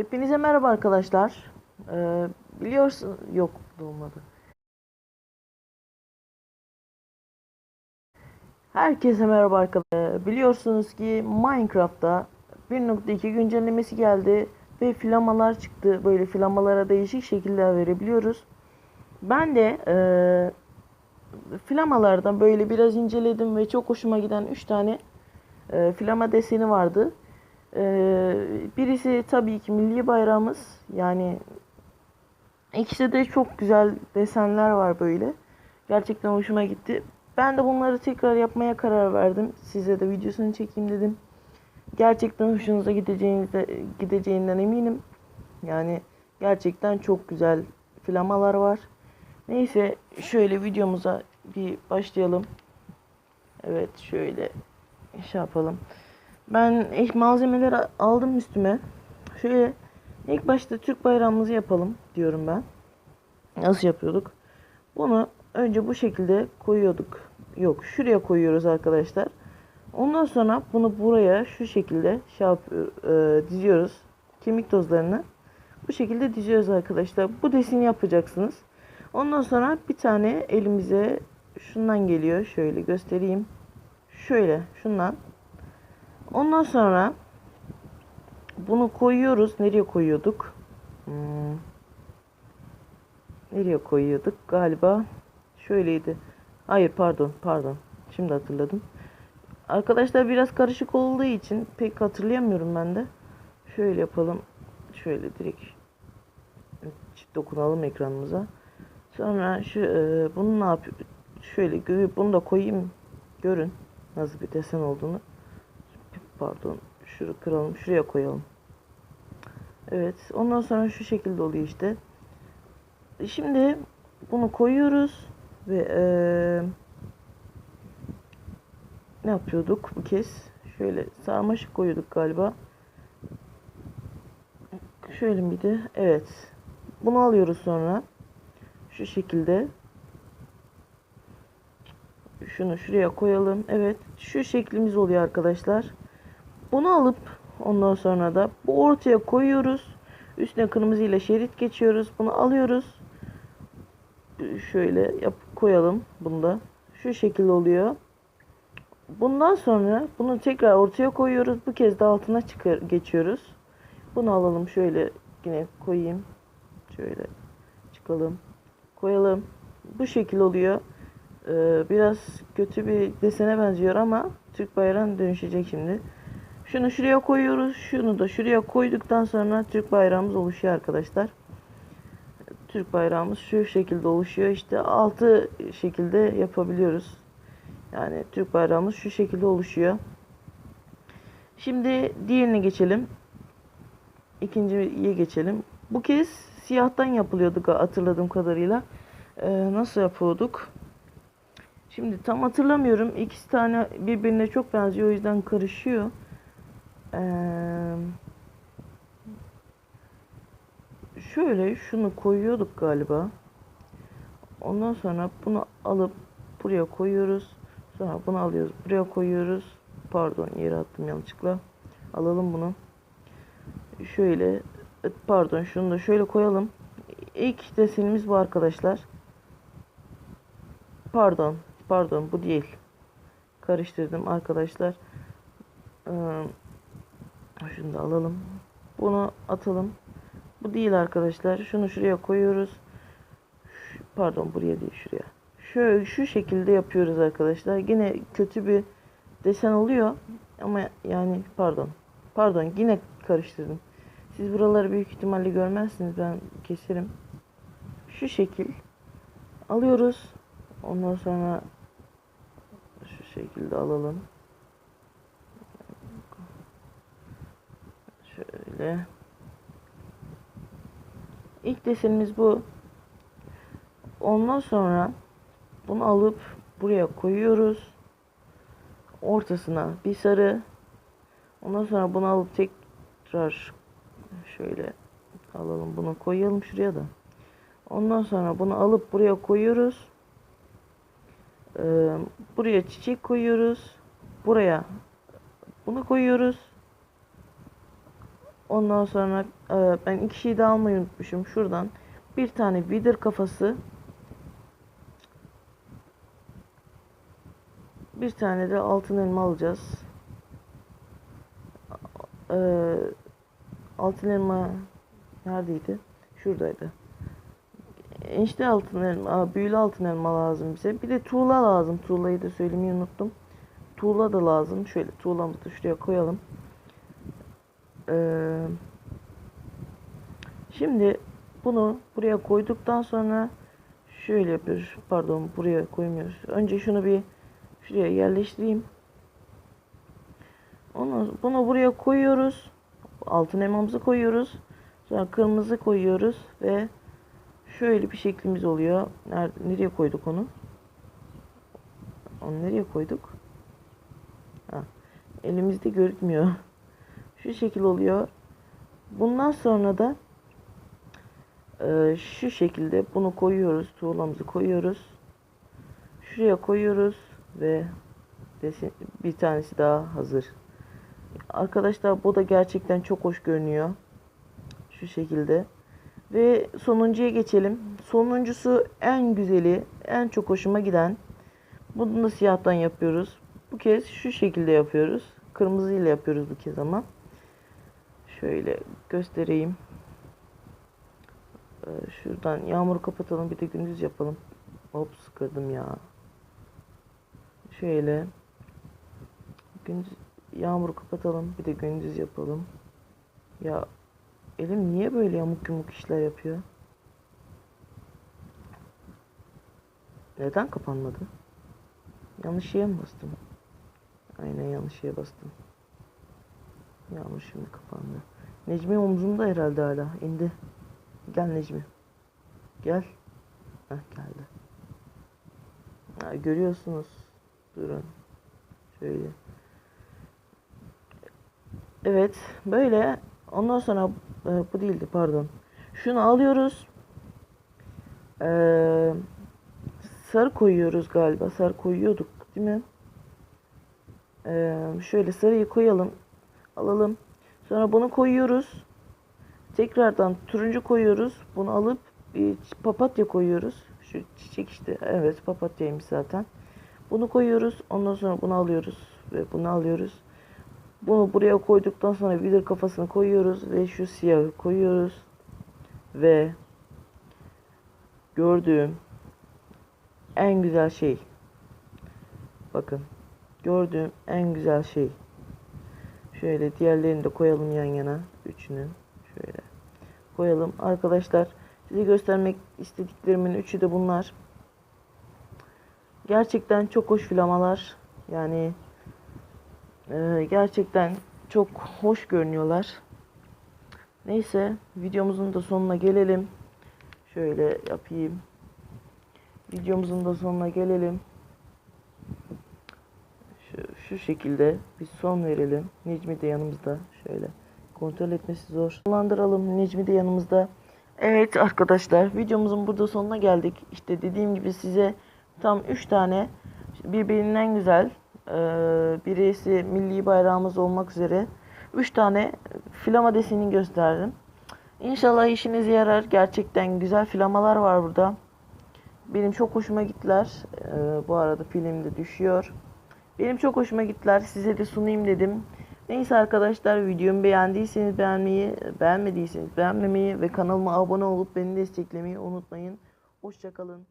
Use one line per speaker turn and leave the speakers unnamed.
Hepinize merhaba arkadaşlar. Ee, biliyorsun yok olmadı. Herkese merhaba arkadaşlar. Biliyorsunuz ki Minecraft'ta 1.2 güncellemesi geldi ve flamalar çıktı. Böyle flamalara değişik şekiller verebiliyoruz. Ben de eee flamalardan böyle biraz inceledim ve çok hoşuma giden 3 tane eee, flama deseni vardı. Ee, birisi tabii ki milli bayrağımız. Yani ikisi de çok güzel desenler var böyle. Gerçekten hoşuma gitti. Ben de bunları tekrar yapmaya karar verdim. Size de videosunu çekeyim dedim. Gerçekten hoşunuza gideceğinize, gideceğinden eminim. Yani gerçekten çok güzel flamalar var. Neyse şöyle videomuza bir başlayalım. Evet şöyle şey yapalım. Ben malzemeleri aldım üstüme. Şöyle ilk başta Türk bayrağımızı yapalım diyorum ben. Nasıl yapıyorduk? Bunu önce bu şekilde koyuyorduk. Yok şuraya koyuyoruz arkadaşlar. Ondan sonra bunu buraya şu şekilde şey yapıyor, e, diziyoruz. Kemik tozlarını bu şekilde diziyoruz arkadaşlar. Bu desini yapacaksınız. Ondan sonra bir tane elimize şundan geliyor. Şöyle göstereyim. Şöyle şundan Ondan sonra bunu koyuyoruz. Nereye koyuyorduk? Hmm. Nereye koyuyorduk? Galiba şöyleydi. Hayır pardon pardon. Şimdi hatırladım. Arkadaşlar biraz karışık olduğu için pek hatırlayamıyorum ben de. Şöyle yapalım. Şöyle direkt dokunalım ekranımıza. Sonra şu e, bunu ne yapıyor? Şöyle bunu da koyayım. Görün nasıl bir desen olduğunu pardon. Şunu kıralım şuraya koyalım. Evet ondan sonra şu şekilde oluyor işte. Şimdi bunu koyuyoruz ve ee, ne yapıyorduk bu kez? Şöyle sarmaşık koyuyorduk galiba. Şöyle miydi? Evet. Bunu alıyoruz sonra. Şu şekilde. Şunu şuraya koyalım. Evet şu şeklimiz oluyor arkadaşlar bunu alıp ondan sonra da bu ortaya koyuyoruz. Üstüne kırmızı ile şerit geçiyoruz. Bunu alıyoruz. Şöyle yap koyalım bunda. Şu şekilde oluyor. Bundan sonra bunu tekrar ortaya koyuyoruz. Bu kez de altına çıkar geçiyoruz. Bunu alalım şöyle yine koyayım. Şöyle çıkalım. Koyalım. Bu şekil oluyor. Ee, biraz kötü bir desene benziyor ama Türk bayrağına dönüşecek şimdi. Şunu şuraya koyuyoruz. Şunu da şuraya koyduktan sonra Türk bayrağımız oluşuyor arkadaşlar. Türk bayrağımız şu şekilde oluşuyor. İşte altı şekilde yapabiliyoruz. Yani Türk bayrağımız şu şekilde oluşuyor. Şimdi diğerine geçelim. İkinciye geçelim. Bu kez siyahtan yapılıyordu hatırladığım kadarıyla. Ee, nasıl yapıyorduk? Şimdi tam hatırlamıyorum. İkisi tane birbirine çok benziyor. O yüzden karışıyor. Şöyle şunu koyuyorduk galiba. Ondan sonra bunu alıp buraya koyuyoruz. Sonra bunu alıyoruz. Buraya koyuyoruz. Pardon yere attım yanlışlıkla. Alalım bunu. Şöyle pardon şunu da şöyle koyalım. İlk desenimiz bu arkadaşlar. Pardon. Pardon bu değil. Karıştırdım arkadaşlar. Ee, şunu da alalım. Bunu atalım. Bu değil arkadaşlar. Şunu şuraya koyuyoruz. Pardon buraya değil şuraya. Şöyle şu şekilde yapıyoruz arkadaşlar. Yine kötü bir desen oluyor. Ama yani pardon. Pardon yine karıştırdım. Siz buraları büyük ihtimalle görmezsiniz. Ben keserim. Şu şekil alıyoruz. Ondan sonra şu şekilde alalım. Şöyle. İlk desenimiz bu. Ondan sonra bunu alıp buraya koyuyoruz. Ortasına bir sarı. Ondan sonra bunu alıp tekrar şöyle alalım bunu koyalım şuraya da. Ondan sonra bunu alıp buraya koyuyoruz. Ee, buraya çiçek koyuyoruz. Buraya bunu koyuyoruz. Ondan sonra e, ben iki şey daha almayı unutmuşum. Şuradan bir tane vidir kafası. Bir tane de altın elma alacağız. Ee, altın elma neredeydi? Şuradaydı. İşte altın elma, büyülü altın elma lazım bize. Bir de tuğla lazım. Tuğlayı da söylemeyi unuttum. Tuğla da lazım. Şöyle tuğlamızı şuraya koyalım. Ee, şimdi bunu buraya koyduktan sonra şöyle yapıyoruz. Pardon buraya koymuyoruz. Önce şunu bir şuraya yerleştireyim. Onu, bunu buraya koyuyoruz. Altın elmamızı koyuyoruz. Sonra kırmızı koyuyoruz ve şöyle bir şeklimiz oluyor. Nerede, nereye koyduk onu? Onu nereye koyduk? Ha, elimizde görünmüyor. Şu şekil oluyor. Bundan sonra da e, şu şekilde bunu koyuyoruz. Tuğlamızı koyuyoruz. Şuraya koyuyoruz ve desin, bir tanesi daha hazır. Arkadaşlar bu da gerçekten çok hoş görünüyor. Şu şekilde. Ve sonuncuya geçelim. Sonuncusu en güzeli, en çok hoşuma giden. Bunu da siyahtan yapıyoruz. Bu kez şu şekilde yapıyoruz. Kırmızı ile yapıyoruz bu kez ama. Şöyle göstereyim. Ee, şuradan yağmuru kapatalım bir de gündüz yapalım. Hop sıkırdım ya. Şöyle. Gündüz yağmuru kapatalım bir de gündüz yapalım. Ya elim niye böyle yamuk yumuk işler yapıyor? Neden kapanmadı? Yanlış şeye mi bastım? Aynen yanlış şeye bastım. Yağmur şimdi kapandı. Necmi omzumda herhalde hala. indi. Gel Necmi. Gel. Heh, geldi. Ha, görüyorsunuz. Durun. Şöyle. Evet. Böyle. Ondan sonra e, bu değildi pardon. Şunu alıyoruz. Ee, sarı koyuyoruz galiba. Sarı koyuyorduk değil mi? Ee, şöyle sarıyı koyalım. Alalım. Sonra bunu koyuyoruz. Tekrardan turuncu koyuyoruz. Bunu alıp bir papatya koyuyoruz. Şu çiçek işte. Evet papatyaymış zaten. Bunu koyuyoruz. Ondan sonra bunu alıyoruz. Ve bunu alıyoruz. Bunu buraya koyduktan sonra vidir kafasını koyuyoruz. Ve şu siyahı koyuyoruz. Ve gördüğüm en güzel şey. Bakın. Gördüğüm en güzel şey. Şöyle diğerlerini de koyalım yan yana. Üçünü. Şöyle koyalım. Arkadaşlar size göstermek istediklerimin üçü de bunlar. Gerçekten çok hoş filamalar. Yani e, gerçekten çok hoş görünüyorlar. Neyse videomuzun da sonuna gelelim. Şöyle yapayım. Videomuzun da sonuna gelelim. Şu, şekilde bir son verelim. Necmi de yanımızda. Şöyle kontrol etmesi zor. Kullandıralım. Necmi de yanımızda. Evet arkadaşlar videomuzun burada sonuna geldik. İşte dediğim gibi size tam 3 tane birbirinden güzel e, birisi milli bayrağımız olmak üzere 3 tane flama deseni gösterdim. İnşallah işinize yarar. Gerçekten güzel flamalar var burada. Benim çok hoşuma gittiler. E, bu arada film de düşüyor. Benim çok hoşuma gittiler. Size de sunayım dedim. Neyse arkadaşlar videomu beğendiyseniz beğenmeyi, beğenmediyseniz beğenmemeyi ve kanalıma abone olup beni desteklemeyi unutmayın. Hoşçakalın.